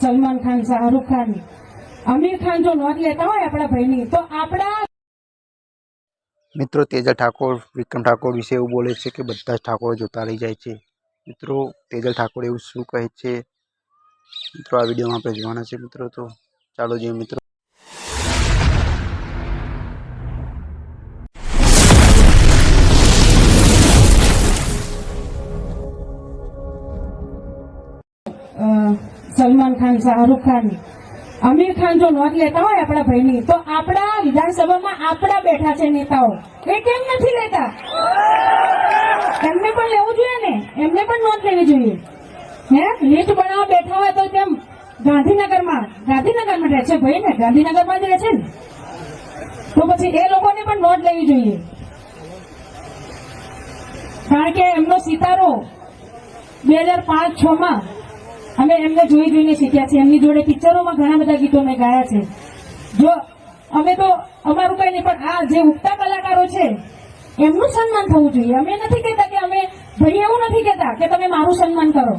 સલમાન ખાન, શાહરૂખ ખાન, આમિર ખાન જો નોંધ લેતા હોય આપણા ભાઈની, તો આપણા મિત્રો, તેજલ ઠાકોર, વિક્રમ ઠાકોર વિશે એવું બોલે છે કે બધા જ ઠાકોર જોતા રહી જાય છે. મિત્રો, તેજલ ઠાકોર એવું શું કહે છે? મિત્રો, આ વિડીયોમાં આપણે જોવાના છે મિત્રો, તો ચાલો જોઈએ મિત્રો. સલમાન ખાન, શાહરૂખ ખાન, આમિર ખાન જો નોંધ લેતા હોય આપણા ભાઈની, તો આપણા વિધાનસભામાં આપણા બેઠા છે નેતાઓ. એ કેમ નથી લેતા? એમને પણ લેવું જોઈએ ને? એમને પણ નોંધ લેવી જોઈએ. હે? લિસ્ટ બનાવવા બેઠા હોય તો કેમ? ગાંધીનગરમાં ગાંધીનગરમાં રહે છે ભાઈ ને? ગાંધીનગરમાં જ રહે છે ને? તો પછી એ લોકોને પણ નોંધ લેવી જોઈએ. કારણ કે એમનો સિતારો બે હજાર પાંચ છ માં અમે એમને જોઈ જોઈને શીખ્યા છે એમની જોડે પિક્ચરોમાં ઘણા બધા ગીતો મેં ગાયા છે. જો અમે તો અમારું કઈ નહીં, પણ આ જે ઉગતા કલાકારો છે, એમનું સન્માન થવું જોઈએ. અમે નથી કહેતા કે અમે ભાઈ એવું નથી કહેતા કે તમે મારું સન્માન કરો.